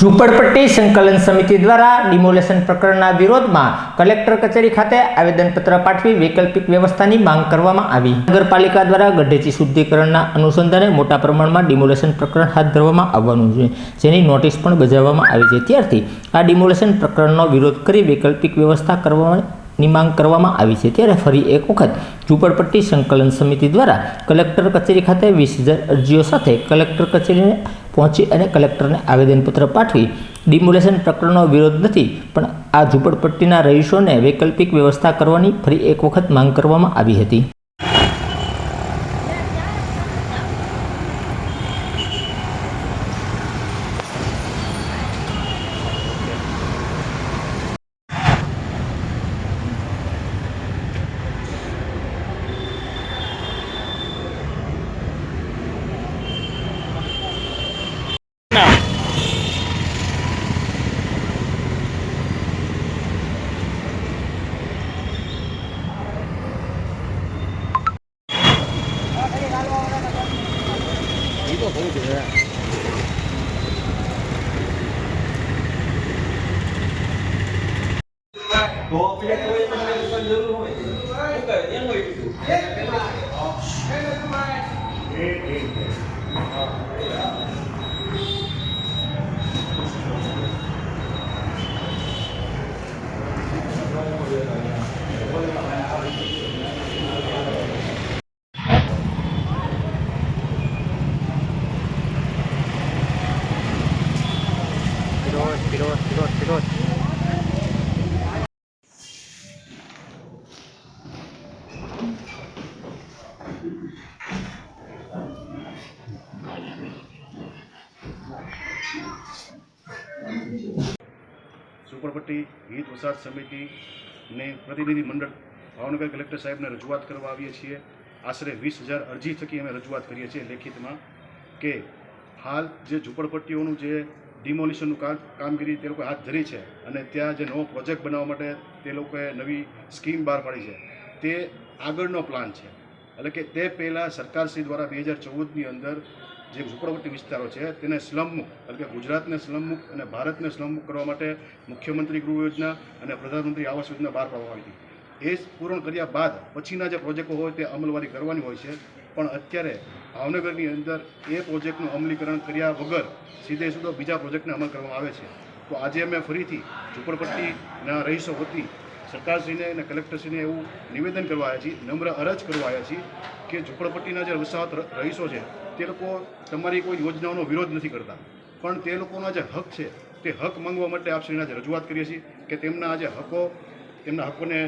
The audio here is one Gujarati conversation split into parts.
ઝૂંપડપટ્ટી સંકલન સમિતિ દ્વારા ડિમોલેશન પ્રકરણના વિરોધમાં કલેક્ટર કચેરી ખાતે આવેદનપત્ર પાઠવી વૈકલ્પિક વ્યવસ્થાની માંગ કરવામાં આવી. નગરપાલિકા દ્વારા ગઢેચી શુદ્ધિકરણના અનુસંધાને મોટા પ્રમાણમાં ડિમોલેશન પ્રકરણ હાથ ધરવામાં આવવાનું છે, જેની નોટિસ પણ બજાવવામાં આવી છે. ત્યારથી આ ડિમોલેશન પ્રકરણનો વિરોધ કરી વૈકલ્પિક વ્યવસ્થા કરવાની માંગ કરવામાં આવી છે. ત્યારે ફરી એક વખત ઝૂંપડપટ્ટી સંકલન સમિતિ દ્વારા કલેક્ટર કચેરી ખાતે વીસ હજાર અરજીઓ સાથે કલેક્ટર કચેરીને પહોંચી અને કલેક્ટરને આવેદનપત્ર પાઠવી ડિમોલેશન પ્રકરણનો વિરોધ નથી, પણ આ ઝૂંપડપટ્ટીના રહીશોને વૈકલ્પિક વ્યવસ્થા કરવાની ફરી એક વખત માંગ કરવામાં આવી હતી. તો આપણે કોઈ પણ જરૂર હોય. એમ હોય બીજું ઝુંપડપટ્ટી હિત વસાહત સમિતિને પ્રતિનિધિ મંડળ ભાવનગર કલેક્ટર સાહેબને રજૂઆત કરવા આવીએ છીએ. આશરે વીસ હજાર અરજી થકી અમે રજૂઆત કરીએ છીએ લેખિતમાં કે હાલ જે ઝૂંપડપટ્ટીઓનું જે ડિમોલિશનનું કામ કામગીરી તે લોકો હાથ ધરી છે અને ત્યાં જે નવો પ્રોજેક્ટ બનાવવા માટે તે લોકોએ નવી સ્કીમ બહાર પાડી છે, તે આગળનો પ્લાન છે. એટલે કે તે પહેલાં સરકારશ્રી દ્વારા બે હજાર ચૌદની અંદર જે ઝૂંપડપટ્ટી વિસ્તારો છે, તેને સ્લમમુક્ત એટલે કે ગુજરાતને સ્લમમુક્ત અને ભારતને સ્લમમુક્ત કરવા માટે મુખ્યમંત્રી ગૃહ યોજના અને પ્રધાનમંત્રી આવાસ યોજના બહાર પાડવામાં આવી હતી. એ પૂર્ણ કર્યા બાદ પછીના જે પ્રોજેક્ટો હોય તે અમલવારી કરવાની હોય છે, પણ અત્યારે ભાવનગરની અંદર એ પ્રોજેક્ટનું અમલીકરણ કર્યા વગર સીધે સીધો બીજા પ્રોજેક્ટને અમલ કરવામાં આવે છે. તો આજે અમે ફરીથી ઝૂંપડપટ્ટીના રહીશો વતી સરકારશ્રીને અને કલેક્ટરશ્રીને એવું નિવેદન કરવા આવ્યા છીએ, નમ્ર અરજ કરવા આવ્યા છીએ કે ઝુંપડપટ્ટીના જે વસાહત રહીશો છે તે લોકો તમારી કોઈ યોજનાઓનો વિરોધ નથી કરતા. પણ તે લોકોના જે હક છે. તે હક માંગવા માટે આપશ્રીને આજે રજૂઆત કરીએ છીએ કે તેમના જે હકો, તેમના હકોને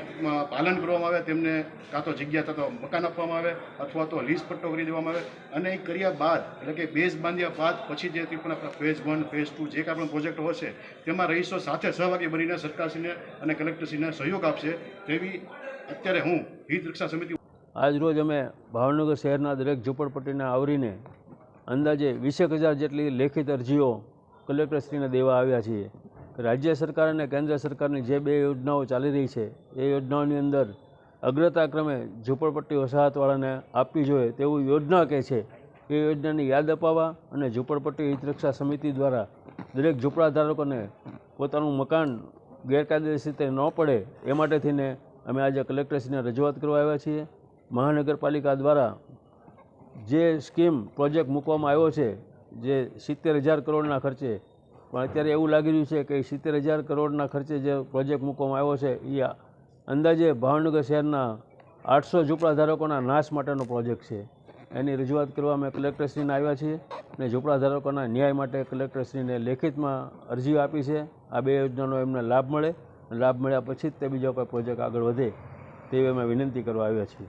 પાલન કરવામાં આવે, તેમને કાં તો જગ્યા, કાં મકાન આપવામાં આવે, અથવા તો લીઝ પટ્ટો કરી દેવામાં આવે. અને એ કર્યા બાદ, એટલે કે બેઝ બાંધ્યા બાદ પછી જે પણ આપણા ફેઝ વન ફેઝ ટુ જે કાંઈ પણ પ્રોજેક્ટ હશે તેમાં રહીશો સાથે સહભાગી બનીને સરકારશ્રીને અને કલેક્ટરશ્રીને સહયોગ આપશે તેવી અત્યારે હું હિત રક્ષા સમિતિ આજ રોજ અમે ભાવનગર શહેરના દરેક ઝૂંપડપટ્ટીને આવરીને અંદાજે વીસેક હજાર જેટલી લેખિત અરજીઓ કલેક્ટરશ્રીને દેવા આવ્યા છીએ. રાજ્ય સરકાર અને કેન્દ્ર સરકારની જે બે યોજનાઓ ચાલી રહી છે, એ યોજનાઓની અંદર અગ્રતા ક્રમે ઝૂંપડપટ્ટી વસાહતવાળાને આપવી જોઈએ તેવું યોજના કહે છે. એ યોજનાની યાદ અપાવવા અને ઝૂંપડપટ્ટી હિતરક્ષા સમિતિ દ્વારા દરેક ઝૂંપડાધારકોને પોતાનું મકાન ગેરકાયદેસર રીતે ન પડે એ માટે થઈને અમે આજે કલેક્ટરશ્રીને રજૂઆત કરવા આવ્યા છીએ. મહાનગરપાલિકા દ્વારા જે સ્કીમ પ્રોજેક્ટ મૂકવામાં આવ્યો છે, જે સિત્તેર હજાર કરોડના ખર્ચે, પણ અત્યારે એવું લાગી રહ્યું છે કે સિત્તેર હજાર કરોડના ખર્ચે જે પ્રોજેક્ટ મૂકવામાં આવ્યો છે, એ અંદાજે ભાવનગર શહેરના આઠસો ઝૂંપડા ધારકોના નાશ માટેનો પ્રોજેક્ટ છે. એની રજૂઆત કરવા અમે કલેક્ટરશ્રીને આવ્યા છીએ અને ઝૂંપડા ધારકોના ન્યાય માટે કલેક્ટરશ્રીને લેખિતમાં અરજી આપી છે. આ બે યોજનાનો એમને લાભ મળે, લાભ મળ્યા પછી જ તે બીજો કોઈ પ્રોજેક્ટ આગળ વધે. તેવી અમે વિનંતી કરવા આવ્યા છીએ.